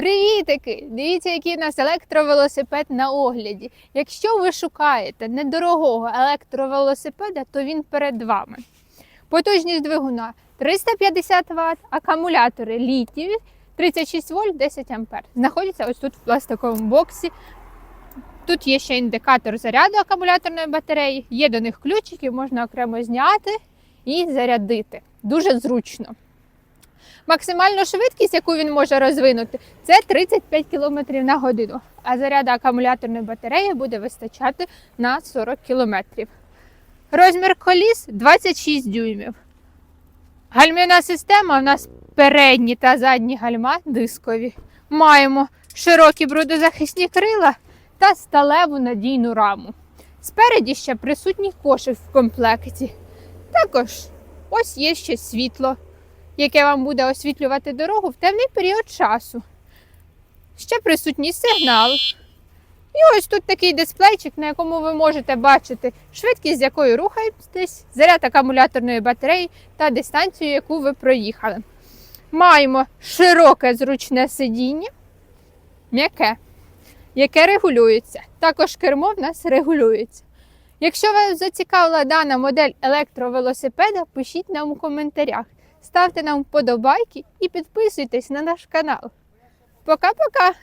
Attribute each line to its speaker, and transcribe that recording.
Speaker 1: Привітики! Дивіться, який у нас електровелосипед на огляді. Якщо ви шукаєте недорогого електровелосипеда, то він перед вами. Потужність двигуна 350 Вт, акумулятори літієві 36 вольт 10 ампер. Знаходяться ось тут в пластиковому боксі. Тут є ще індикатор заряду акумуляторної батареї, є до них ключики, можна окремо зняти і зарядити. Дуже зручно. Максимальну швидкість, яку він може розвинути, це 35 км на годину, а заряду акумуляторної батареї буде вистачати на 40 км. Розмір коліс 26 дюймів. Гальмівна система у нас передні та задні гальма дискові. Маємо широкі брудозахисні крила та сталеву надійну раму. Спереді ще присутній кошик в комплекті. Також ось є ще світло, яке вам буде освітлювати дорогу в темний період часу. Ще присутній сигнал. І ось тут такий дисплейчик, на якому ви можете бачити швидкість, з якою рухаєтесь, заряд акумуляторної батареї та дистанцію, яку ви проїхали. Маємо широке зручне сидіння, м'яке, яке регулюється. Також кермо в нас регулюється. Якщо вас зацікавила дана модель електровелосипеда, пишіть нам у коментарях, ставте нам вподобайки і підписуйтесь на наш канал. Пока-пока!